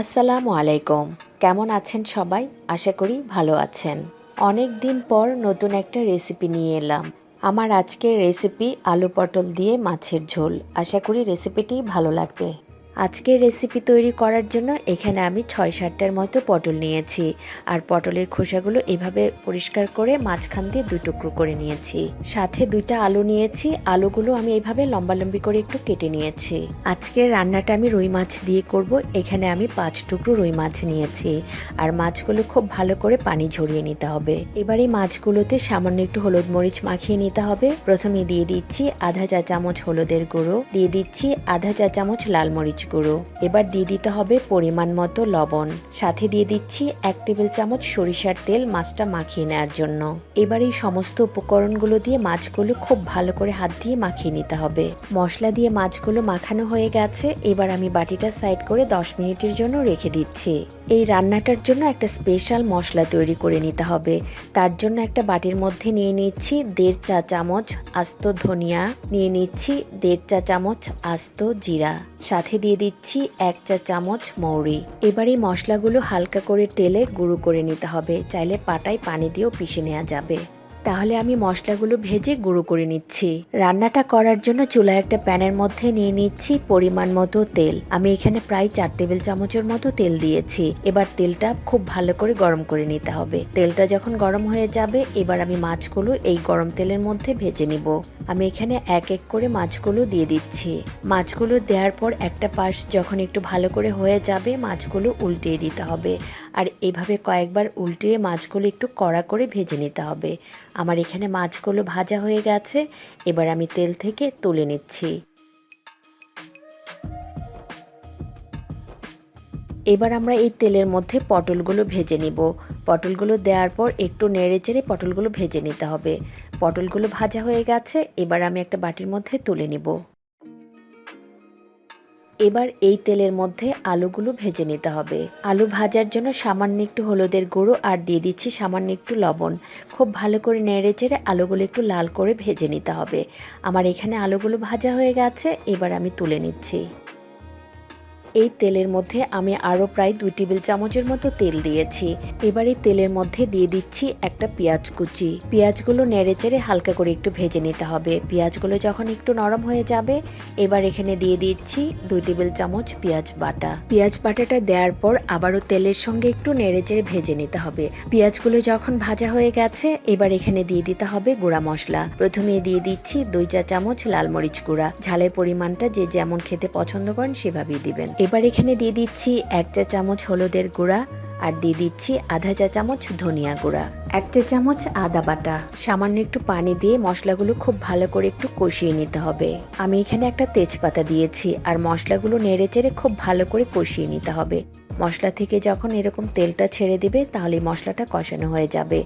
আসসালামু আলাইকুম। কেমন আছেন সবাই? আশা করি ভালো আছেন। অনেক দিন পর নতুন একটা রেসিপি নিয়ে এলাম। আমার আজকের রেসিপি আলু পটল দিয়ে মাছের ঝোল। আশা করি রেসিপিটি ভালো লাগবে। আজকের রেসিপি তৈরি করার জন্য এখানে আমি ছয় সাতটার মতো পটল নিয়েছি। আর পটলের খোসাগুলো এভাবে পরিষ্কার করে মাঝখান দিয়ে দুই টুকরো করে নিয়েছি। সাথে দুইটা আলু নিয়েছি। আলুগুলো আমি এইভাবে লম্বালম্বি করে একটু কেটে নিয়েছি। আজকের রান্নাটা আমি রুই মাছ দিয়ে করব। এখানে আমি পাঁচ টুকরো রুই মাছ নিয়েছি। আর মাছগুলো খুব ভালো করে পানি ঝরিয়ে নিতে হবে। এবার এই মাছগুলোতে সামান্য একটু হলুদ মরিচ মাখিয়ে নিতে হবে। প্রথমে দিয়ে দিচ্ছি আধা চা চামচ হলুদের গুঁড়ো। দিয়ে দিচ্ছি আধা চা চামচ লাল মরিচ গুঁড়ো। এবার দিয়ে দিতে হবে পরিমাণ মতো লবণ। সাথে দিয়ে দিচ্ছি এক টেবিল চামচ সরিষার তেল মাছটা মাখিয়ে নেওয়ার জন্য। এবার এই সমস্ত উপকরণগুলো দিয়ে মাছগুলো খুব ভালো করে হাত দিয়ে মাখিয়ে নিতে হবে। মশলা দিয়ে মাছগুলো মাখানো হয়ে গেছে। এবার আমি বাটিটা সাইড করে দশ মিনিটের জন্য রেখে দিচ্ছি। এই রান্নাটার জন্য একটা স্পেশাল মশলা তৈরি করে নিতে হবে। তার জন্য একটা বাটির মধ্যে নিয়ে নিচ্ছি দেড় চা চামচ আস্ত ধনিয়া, নিয়ে নিচ্ছি দেড় চা চামচ আস্ত জিরা। সাথে দিয়ে দিচ্ছি এক চা চামচ মৌরি। এবারে মশলাগুলো হালকা করে তেলে গুঁড়ো করে নিতে হবে। চাইলে পাটায় পানি দিয়েও পিষে নেওয়া যাবে। তাহলে আমি মশলাগুলো ভেজে গুঁড়ো করে নিচ্ছি। রান্নাটা করার জন্য চুলায় একটা প্যানের মধ্যে নিয়ে নিচ্ছি পরিমাণ মতো তেল। আমি এখানে প্রায় চার টেবিল চামচের মতো তেল দিয়েছি। এবার তেলটা খুব ভালো করে গরম করে নিতে হবে। তেলটা যখন গরম হয়ে যাবে, এবার আমি মাছগুলো এই গরম তেলের মধ্যে ভেজে নিব। আমি এখানে এক এক করে মাছগুলো দিয়ে দিচ্ছি। মাছগুলো দেওয়ার পর একটা পাশ যখন একটু ভালো করে হয়ে যাবে, মাছগুলো উল্টিয়ে দিতে হবে। আর এভাবে কয়েকবার উল্টিয়ে মাছগুলো একটু কড়া করে ভেজে নিতে হবে। আমার এখানে মাছগুলো ভাজা হয়ে গেছে। এবার আমি তেল থেকে তুলে নিচ্ছি। এবার আমরা এই তেলের মধ্যে পটলগুলো ভেজে নিব। পটলগুলো দেওয়ার পর একটু নেড়ে চেড়ে পটলগুলো ভেজে নিতে হবে। পটলগুলো ভাজা হয়ে গেছে, এবার আমি একটা বাটির মধ্যে তুলে নিব। এবার এই তেলের মধ্যে আলুগুলো ভেজে নিতে হবে। আলু ভাজার জন্য সামান্য একটু হলুদের গুঁড়ো আর দিয়ে দিচ্ছি সামান্য একটু লবণ। খুব ভালো করে নেড়ে চেড়ে আলুগুলো একটু লাল করে ভেজে নিতে হবে। আমার এখানে আলুগুলো ভাজা হয়ে গেছে, এবার আমি তুলে নিচ্ছি। এই তেলের মধ্যে আমি আরও প্রায় দুই টেবিল চামচের মতো তেল দিয়েছি। এবার এই তেলের মধ্যে দিয়ে দিচ্ছি একটা পেঁয়াজ কুচি। পেঁয়াজগুলো নেড়ে চেড়ে হালকা করে একটু ভেজে নিতে হবে। পেঁয়াজগুলো যখন একটু নরম হয়ে যাবে, এবার এখানে দিয়ে দিচ্ছি দুই টেবিল চামচ পেঁয়াজ বাটা। পেঁয়াজ বাটাটা দেওয়ার পর আবারও তেলের সঙ্গে একটু নেড়ে চেড়ে ভেজে নিতে হবে। পেঁয়াজগুলো যখন ভাজা হয়ে গেছে, এবার এখানে দিয়ে দিতে হবে গুঁড়া মশলা। প্রথমে দিয়ে দিচ্ছি দুই চা চামচ লাল মরিচ গুঁড়া। ঝালের পরিমাণটা যে যেমন খেতে পছন্দ করেন সেভাবেই দিবেন। এবার এখানে দিয়ে দিচ্ছি এক চা চামচ হলুদের গুঁড়া আর দিয়ে দিচ্ছি আধা চা চামচ ধনিয়া গুঁড়া। এক চা চামচ আদা বাটা। সামান্য একটু পানি দিয়ে মশলাগুলো খুব ভালো করে একটু কষিয়ে নিতে হবে। আমি এখানে একটা তেজপাতা দিয়েছি আর মশলাগুলো নেড়ে চেড়ে খুব ভালো করে কষিয়ে নিতে হবে। মশলা থেকে যখন এরকম তেলটা ছেড়ে দিবে তাহলে মশলাটা কষানো হয়ে যাবে।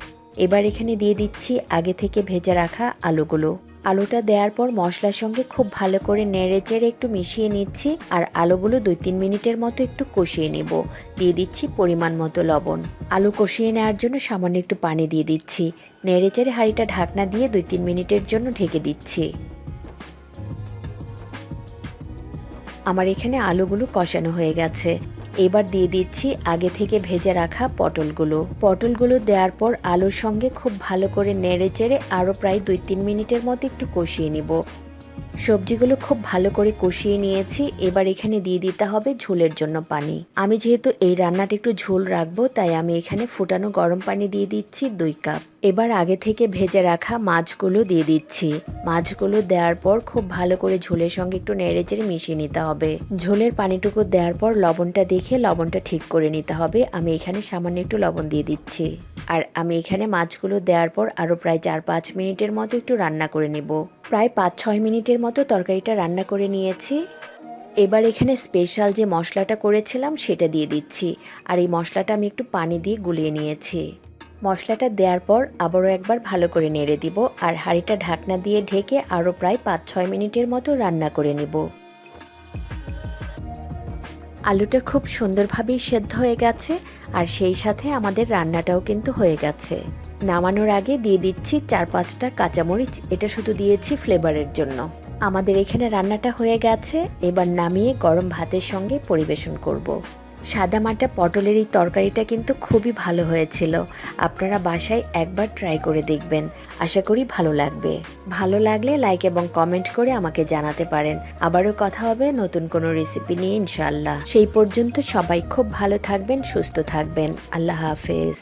এবার এখানে দিয়ে দিচ্ছি আগে থেকে ভেজে রাখা আলুগুলো। আলুটা দেওয়ার পর মশলার সঙ্গে খুব ভালো করে নেড়ে চেড়ে একটু মিশিয়ে নিচ্ছি আর আলুগুলো দুই তিন মিনিটের মতো একটু কষিয়ে নেব। দিয়ে দিচ্ছি পরিমাণ মতো লবণ। আলু কষিয়ে নেওয়ার জন্য সামান্য একটু পানি দিয়ে দিচ্ছি। নেড়ে চেড়ে হাঁড়িটা ঢাকনা দিয়ে দুই তিন মিনিটের জন্য ঢেকে দিচ্ছি। আমার এখানে আলুগুলো কষানো হয়ে গেছে। এবার দিয়ে দিচ্ছি আগে থেকে ভেজে রাখা পটলগুলো। পটলগুলো দেওয়ার পর আলুর সঙ্গে খুব ভালো করে নেড়ে চেড়ে আরও প্রায় দুই তিন মিনিটের মতো একটু কষিয়ে নিব। সবজিগুলো খুব ভালো করে কষিয়ে নিয়েছি। এবার এখানে দিয়ে দিতে হবে ঝোলের জন্য পানি। আমি যেহেতু এই রান্নাটা একটু ঝোল রাখব, তাই আমি এখানে ফুটানো গরম পানি দিয়ে দিচ্ছি দুই কাপ। এবার আগে থেকে ভেজে রাখা মাছগুলো দিয়ে দিচ্ছি। মাছগুলো দেওয়ার পর খুব ভালো করে ঝোলের সঙ্গে একটু নেড়ে চেড়ে মিশিয়ে নিতে হবে। ঝোলের পানিটুকু দেওয়ার পর লবণটা দেখে লবণটা ঠিক করে নিতে হবে। আমি এখানে সামান্য একটু লবণ দিয়ে দিচ্ছি। আর আমি এখানে মাছগুলো দেওয়ার পর আরও প্রায় চার পাঁচ মিনিটের মতো একটু রান্না করে নেব। প্রায় পাঁচ ছয় মিনিটের মতো তরকারিটা রান্না করে নিয়েছি। এবার এখানে স্পেশাল যে মশলাটা করেছিলাম সেটা দিয়ে দিচ্ছি। আর এই মশলাটা আমি একটু পানি দিয়ে গুলিয়ে নিয়েছি। মশলাটা দেওয়ার পর আবারও একবার ভালো করে নেড়ে দিব আর হাঁড়িটা ঢাকনা দিয়ে ঢেকে আরও প্রায় পাঁচ ছয় মিনিটের মতো রান্না করে নেব। আলুটা খুব সুন্দরভাবেই সেদ্ধ হয়ে গেছে আর সেই সাথে আমাদের রান্নাটাও কিন্তু হয়ে গেছে। নামানোর আগে দিয়ে দিচ্ছি চার পাঁচটা কাঁচামরিচ। এটা শুধু দিয়েছি ফ্লেভারের জন্য। আমাদের এখানে রান্নাটা হয়ে গেছে, এবার নামিয়ে গরম ভাতের সঙ্গে পরিবেশন করব। সাদামাটা পটলের এই তরকারিটা কিন্তু খুবই ভালো হয়েছিল। আপনারা বাসায় একবার ট্রাই করে দেখবেন। আশা করি ভালো লাগবে। ভালো লাগলে লাইক এবং কমেন্ট করে আমাকে জানাতে পারেন। আবারও কথা হবে নতুন কোনো রেসিপি নিয়ে ইনশাল্লাহ সেই পর্যন্ত সবাই খুব ভালো থাকবেন, সুস্থ থাকবেন। আল্লাহ হাফেজ।